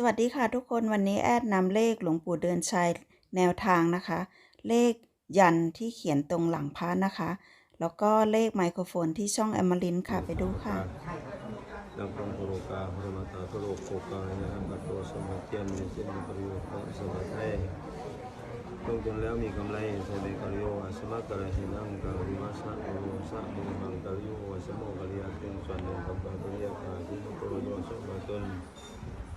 สวัสดีค่ะทุกคนวันนี้แอดนำเลขหลวงปู่เดือนชัยแนวทางนะคะ เลขยันที่เขียนตรงหลังพระนะคะ แล้วก็เลขไมโครโฟนที่ช่องแอมมารินค่ะไปดูค่ะดังพรงโรกาพระมาตาพระโลกโคกาในอันบัตโตสมัติยันมีเส้นประโยชน์ของสมัติให้ลงจนแล้วมีกำไรเสด็จกริโยอาสมักกระหินังกริมาสะโอสะมุมังกริโยอาสโมกริยาตุงส่วนหนึ่งกับปาตุริยาคาที่มุตโรโยสุมาตุน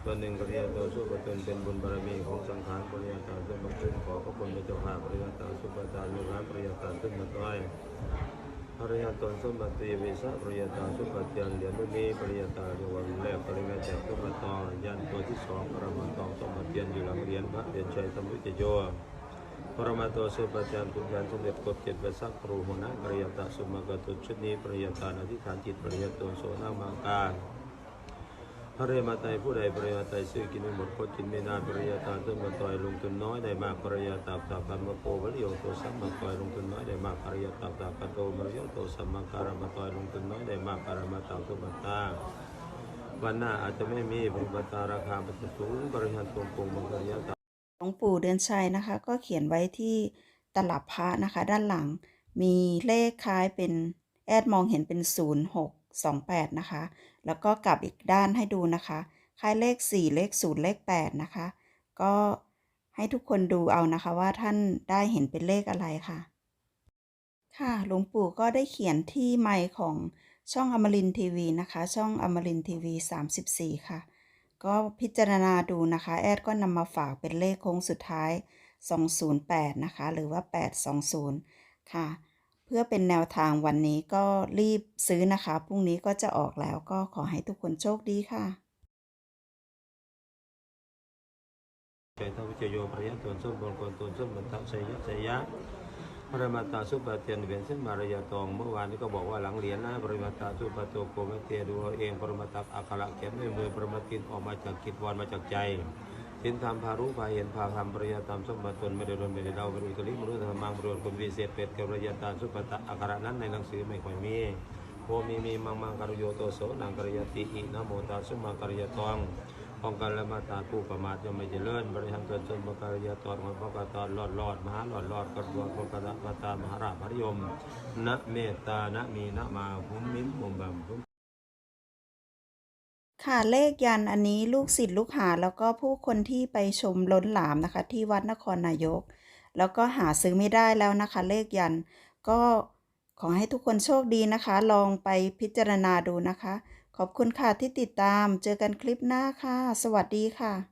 ส่วนหนึ่งกริยาโตสุปตุนเป็นบุญบารมีของสังขารปริยาตาสุปตุนขอพระคุณพระเจ้าข้าปริยาตาสุปตานุร้านปริยาตาขึ้นมาต้อยภริยาตนสมบัติเวสะปริยาตาสุปฏิยันเหรียญรุ่นนี้ปริยาตาเรียกว่ารุ่นแรกปริยาจากสุปตองยันตัวที่สองปรมาตองสมบัติยันอยู่หลังเหรียญพระเดียนชัยสมุทโยปรมาตัวสุปฏิยันทุกยันสมเด็จกฎเจ็ดเวสักครูหัวหน้าปริยาตาสุมากตุชุดนี้ปริยาตาอธิษฐานจิตปริยาตนโสนามังการพ ระเรมาไตผู้ใดปริยาไตซื้อกินไม่หมดโคตรกินไม่นานปริยาตาต้นมาต่อยลงทุนน้อยได้มากปริยาตาตากันมาโกวลิโยโตสัมมาต่อยลงทุนน้อยได้มากปริยาตาตากันโตมริโยโตสัมมาการมาต่อยลงทุนน้อยได้มากการมาตาตุบัตาวันหน้าอาจจะไม่มีปริบัตาราคาปัจจุสูงปริยันตรงปงมังกรยาตาหลวงปู่เดือนชัยนะคะ ก็เขียนไว้ที่ตลับพระนะคะ ด้านหลังมีเลขคล้ายเป็นแอดมองเห็นเป็น0628นะคะ แล้วก็กลับอีกด้านให้ดูนะคะคล้ายเลข 4 เลข 0 เลข 8 นะคะ ก็ให้ทุกคนดูเอานะคะว่าท่านได้เห็นเป็นเลขอะไรค่ะ ค่ะหลวงปู่ก็ได้เขียนที่ไมค์ของช่องอมรินทีวีนะคะ ช่องอมรินทีวี 34 ค่ะ ก็พิจารณาดูนะคะ แอดก็นำมาฝากเป็นเลขโค้งสุดท้าย 208 นะคะ หรือว่า 820 ค่ะ พื่อเป็นแนวทางวันนี้ก็รีบซื้อนะคะ พรุ่งนี้ก็จะออกแล้วก็ขอให้ทุกคนโชคดีค่ะใจทวิจโยปริยันตนส้มบนกนตนส้มบรรทัชัยยะชัยยะพระมาตาสุปฏิยนเวียนเส้นมารยาตองเมื่อวานนี้ก็บอกว่าหลังเหรียญนะปริมาตาสุปโตโกเมเตดูเอาเองปรมาตักอักขระเขียนด้วยมือปรมาตินออกมาจากกิจวานมาจากใจ เห็นธรรมพารู้พาเห็นพาธรรมปริยาตามสมบัติตนไม่ได้รนไม่ได้เดาไม่ได้อุตริมนุษยธรรมังบรวคนวิเศษเป็ดกับปริยาตาสุปตะอักขระนั้นในหนังสือไม่ค่อยมีโพมีมีมังมังกรโยโตโสนังกรยติอินะโมตาสุมังกรยตองป้องกันและมาตาผู้ประมาทย่อมไม่เจริญบริหารตนตนบการยาตอนของพระกตอนหลอดหลอดมหาหลอดหลอดกระบวนพระกตมาตามหาราภริยมนะเมตตานะมีนะมาหุมมิมมุมบัมหุม ค่ะเลขยันอันนี้ลูกศิษย์ลูกหาแล้วก็ผู้คนที่ไปชมล้นหลามนะคะ ที่วัดนครนายก แล้วก็หาซื้อไม่ได้แล้วนะคะ เลขยันก็ขอให้ทุกคนโชคดีนะคะ ลองไปพิจารณาดูนะคะ ขอบคุณค่ะที่ติดตามเจอกันคลิปหน้าค่ะ สวัสดีค่ะ